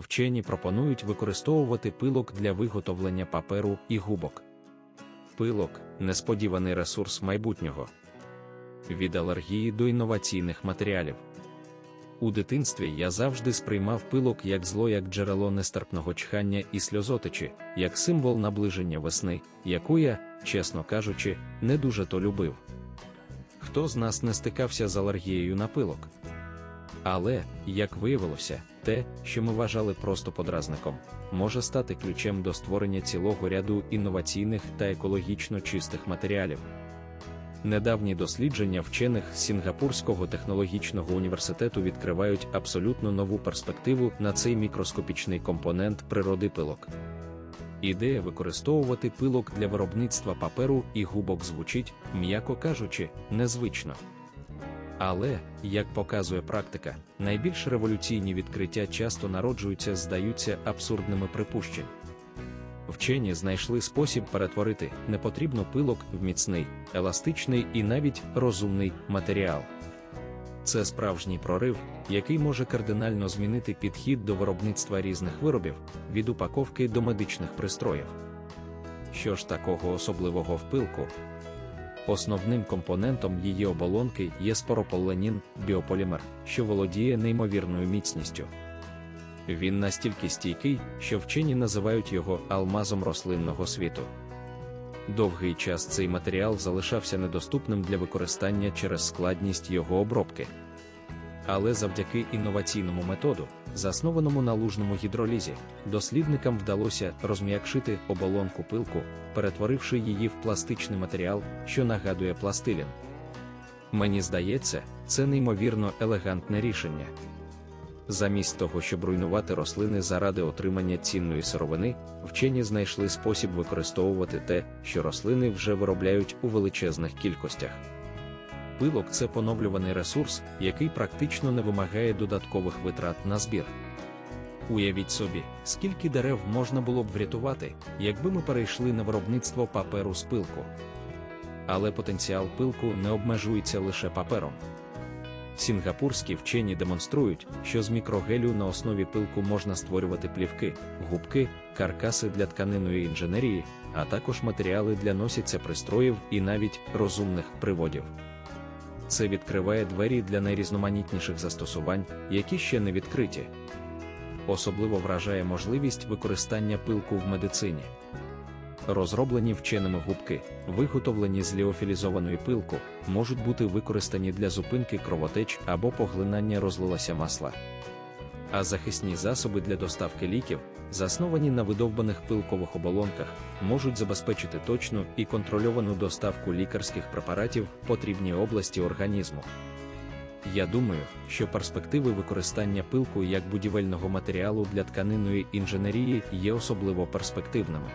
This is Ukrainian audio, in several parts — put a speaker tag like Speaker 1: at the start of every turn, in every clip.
Speaker 1: вчені пропонують використовувати пилок для виготовлення паперу і губок. Пилок несподіваний ресурс майбутнього. Від алергії до інноваційних матеріалів. У дитинстві я завжди сприймав пилок як зло, як джерело нестерпного чхання і сльозотичі, як символ наближення весни, яку я, чесно кажучи, не дуже то любив. Хто з нас не стикався з алергією на пилок? Але, як виявилося, те, що ми вважали просто подразником, може стати ключем до створення цілого ряду інноваційних та екологічно чистих матеріалів. Недавні дослідження вчених з Сінгапурського технологічного університету відкривають абсолютно нову перспективу на цей мікроскопічний компонент природи пилок. Ідея використовувати пилок для виробництва паперу і губок звучить, м'яко кажучи, незвично. Але, як показує практика, найбільш революційні відкриття часто народжуються, здаються абсурдними припущень. Вчені знайшли спосіб перетворити непотрібно пилок в міцний, еластичний і навіть розумний матеріал. Це справжній прорив, який може кардинально змінити підхід до виробництва різних виробів, від упаковки до медичних пристроїв. Що ж такого особливого в пилку? Основним компонентом її оболонки є спорополенін, біополімер, що володіє неймовірною міцністю. Він настільки стійкий, що вчені називають його алмазом рослинного світу. Довгий час цей матеріал залишався недоступним для використання через складність його обробки. Але завдяки інноваційному методу, заснованому на лужному гідролізі, дослідникам вдалося розм'якшити оболонку пилку, перетворивши її в пластичний матеріал, що нагадує пластилін. Мені здається, це неймовірно елегантне рішення. Замість того, щоб руйнувати рослини заради отримання цінної сировини, вчені знайшли спосіб використовувати те, що рослини вже виробляють у величезних кількостях. Пилок це поновлюваний ресурс, який практично не вимагає додаткових витрат на збір. Уявіть собі, скільки дерев можна було б врятувати, якби ми перейшли на виробництво паперу з пилку. Але потенціал пилку не обмежується лише папером. Сінгапурські вчені демонструють, що з мікрогелю на основі пилку можна створювати плівки, губки, каркаси для тканиної інженерії, а також матеріали для носяця пристроїв і навіть розумних приводів. Це відкриває двері для найрізноманітніших застосувань, які ще не відкриті. Особливо вражає можливість використання пилку в медицині. Розроблені вченими губки, виготовлені з ліофілізованої пилку, можуть бути використані для зупинки кровотеч або поглинання розлилася масла. А захисні засоби для доставки ліків, засновані на видовбаних пилкових оболонках, можуть забезпечити точну і контрольовану доставку лікарських препаратів в потрібній області організму. Я думаю, що перспективи використання пилку як будівельного матеріалу для тканинної інженерії є особливо перспективними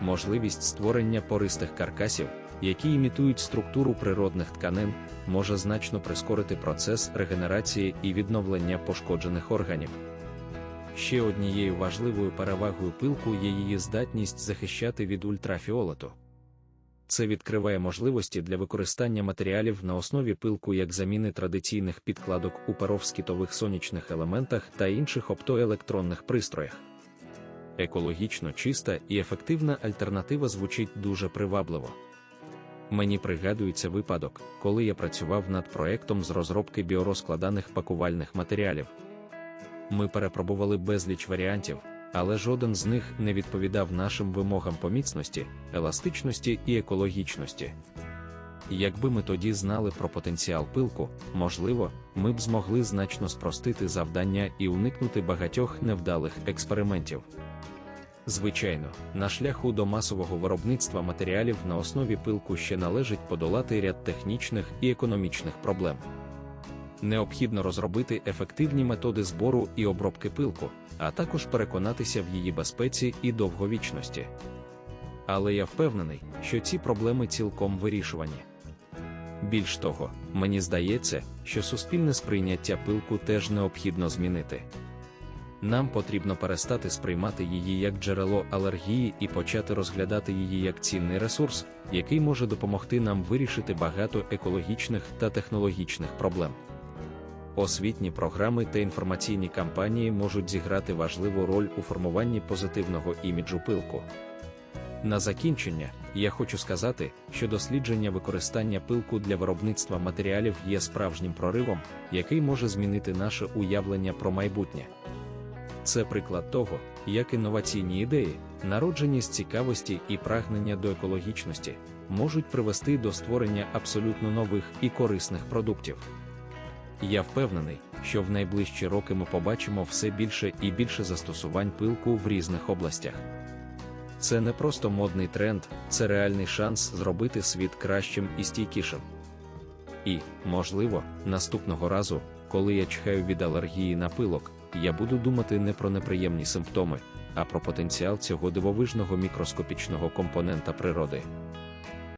Speaker 1: можливість створення пористих каркасів, які імітують структуру природних тканин, може значно прискорити процес регенерації і відновлення пошкоджених органів. Ще однією важливою перевагою пилку є її здатність захищати від ультрафіолету. Це відкриває можливості для використання матеріалів на основі пилку як заміни традиційних підкладок у перовскітових сонячних елементах та інших оптоелектронних пристроях екологічно чиста і ефективна альтернатива звучить дуже привабливо. Мені пригадується випадок, коли я працював над проектом з розробки біорозкладаних пакувальних матеріалів. Ми перепробували безліч варіантів, але жоден з них не відповідав нашим вимогам по міцності, еластичності і екологічності. Якби ми тоді знали про потенціал пилку, можливо, ми б змогли значно спростити завдання і уникнути багатьох невдалих експериментів. Звичайно, на шляху до масового виробництва матеріалів на основі пилку ще належить подолати ряд технічних і економічних проблем. Необхідно розробити ефективні методи збору і обробки пилку, а також переконатися в її безпеці і довговічності. Але я впевнений, що ці проблеми цілком вирішувані. Більш того, мені здається, що суспільне сприйняття пилку теж необхідно змінити. Нам потрібно перестати сприймати її як джерело алергії і почати розглядати її як цінний ресурс, який може допомогти нам вирішити багато екологічних та технологічних проблем. Освітні програми та інформаційні кампанії можуть зіграти важливу роль у формуванні позитивного іміджу пилку. На закінчення, я хочу сказати, що дослідження використання пилку для виробництва матеріалів є справжнім проривом, який може змінити наше уявлення про майбутнє. Це приклад того, як інноваційні ідеї, народжені з цікавості і прагнення до екологічності, можуть привести до створення абсолютно нових і корисних продуктів. Я впевнений, що в найближчі роки ми побачимо все більше і більше застосувань пилку в різних областях. Це не просто модний тренд, це реальний шанс зробити світ кращим і стійкішим. І, можливо, наступного разу, коли я чхаю від алергії на пилок, я буду думати не про неприємні симптоми, а про потенціал цього дивовижного мікроскопічного компонента природи.